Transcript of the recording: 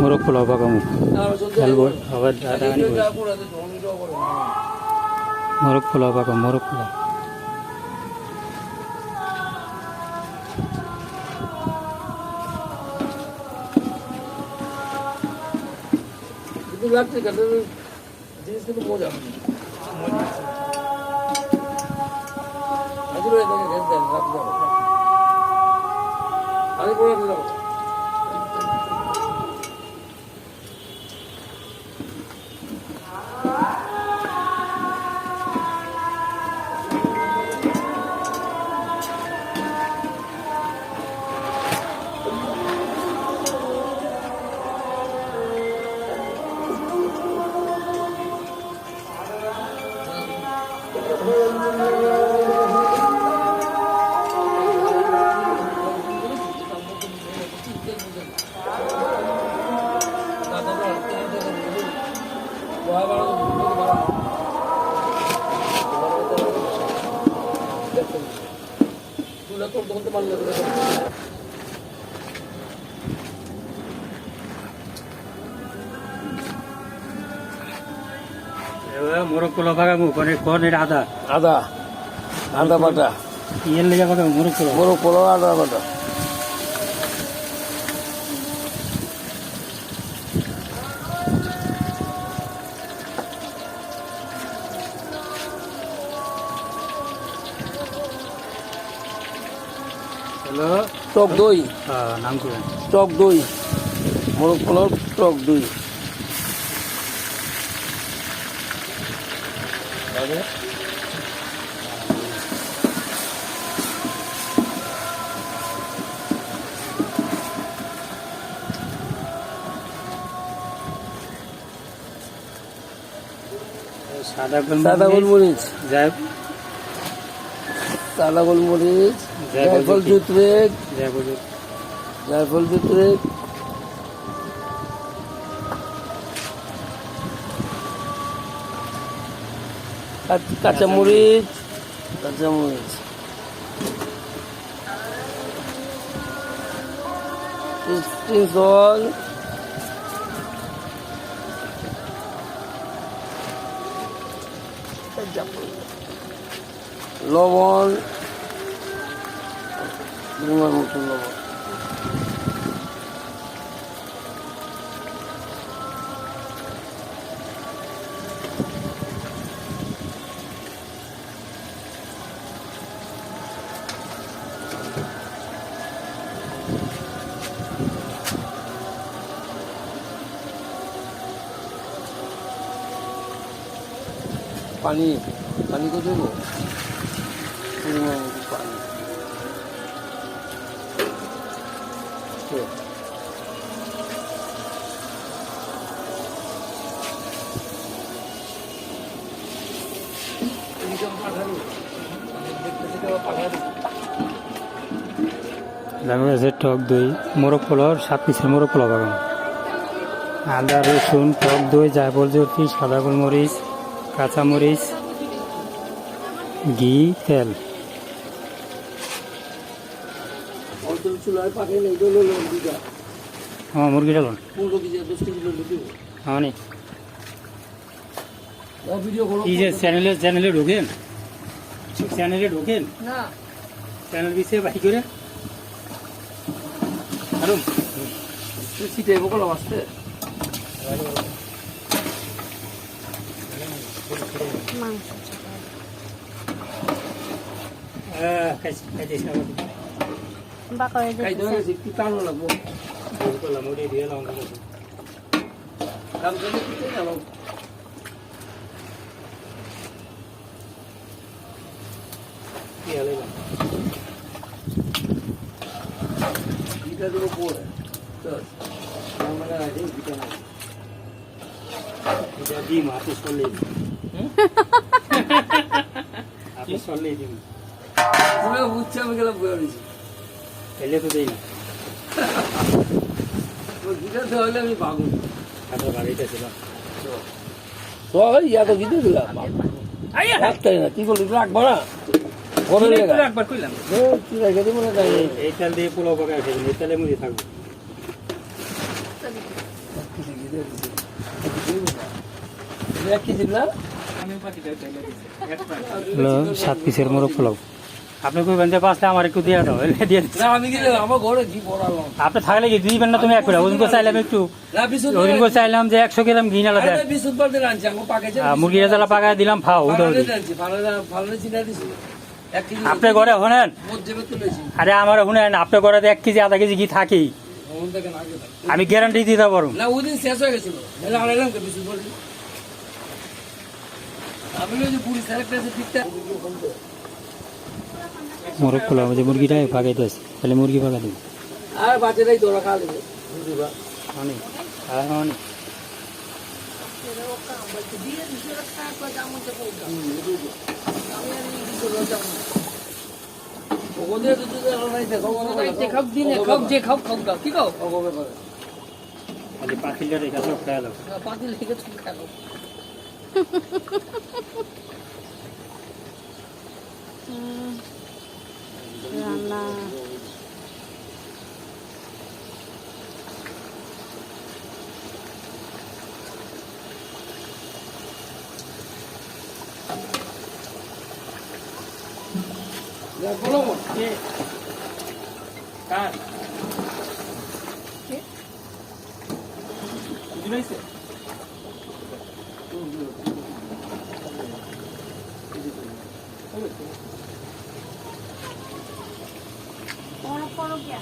মোরগ পোলাও পাকামু খেলব। আবার দাদাগানি মোরগ পোলাও পাকাম পোলাও কিন্তু লাগছে জিনিস কিন্তু মজা হাজির হয়ে দেন আমি পড়ে দিলাম পোলাও পাকামু কোনে কোন আদা। আদা আদা বাটা। ইয়ের লেগে পাকামু মোরগ পোলাও আদা বাটা। হ্যালো টক দই নাম করবেন টক দই মোরগ পোলাও টক দই সাদা গোলমরিচ। যাই সাদা গোলমরিচ জায়ফল জায়ফল জুতি। জুতরেক যাই বলি জায়ফল জুতরেক কাঁচ- কাঁচামরিচ কাঁচামরিচ স্প্রিং সল লবণ পরিমাণ মতো লবণ। পানি পানি কত টক দই মোরগ পোলাও সাত পিসের মোরগ পোলাও পাকামু আদা রসুন টক দই জায়ফল জুতি সাদা গোলমরিচ কাঁচামরিচ ঘি, তেল। অন্তর চুলায় পাঠিয়ে নেই তো আমার মুরগিটা লোন পনেরো কেজি দশ কেজি লোক দিব আমি ভিডিও করো এই যে চ্যানেলে চ্যানেলে ঢোকেন। চ্যানেলে ঢোকেন। না। চ্যানেল বিষয়ে বাই করে। আরও সিটে হ্যাঁ খাইছি খাইছি। বাঁকা হয়ে হবে একটু টানো লাগবো করলাম ওটাই দিয়ে এলাম কাম করলে কিনতে যাব কি হলো এটা দেবো পরে চল আমরা দিতে না এটা ডিম হাতে সরলে হাতে সরলে ডিম পুরো বুঝছে আমি গেলাম বয়ে এলে তো দেই না। হলে আমি বাড়িতে ছিলাম ইয়া তো দিলাম না কি রাখব না? না এই দিয়ে পোলাও পাকায় এই মুড়ি থাকব। সাত পিসের মোরগ পোলাও। আপনি কইবেন যে পাঁচটা আমার একটু দিয়ে দাও এলে দিয়ে দিচ্ছি। আমি কি আমার ঘরে ঘি পড়ালাম আপনি থাকলে কি দিবেন না তুমি এক করে? ওদিন করে চাইলাম একটু ওদিন করে চাইলাম যে একশো গ্রাম ঘি নালা দেন। মুরগি রেজালা পাকায় দিলাম ফাও আনছি ফালালে ফালালে চিনা কেজি আপনি ঘরে শোনেন? আরে আমার শুনেন আপনার ঘরে এক কেজি আধা কেজি ঘি থাকেই। থেকে। আমি গ্যারান্টি দিতে পারব না ওই দিন শেষ হয়ে গেছিল। তাহলে আড়াইলাম আছে মোরগ পোলাও যে মুরগিটাই পাকাইতেছে তাহলে মুরগি আর তোরা খা দেবে। অনেক অনেক তো তো ওরা খাও? দিনে খাও যে খাও খাও দাও কি খাও অগবে করে খালি পাখিলটা রেখে সব খেয়াল পাতি লেগে তুমি খাও কার কি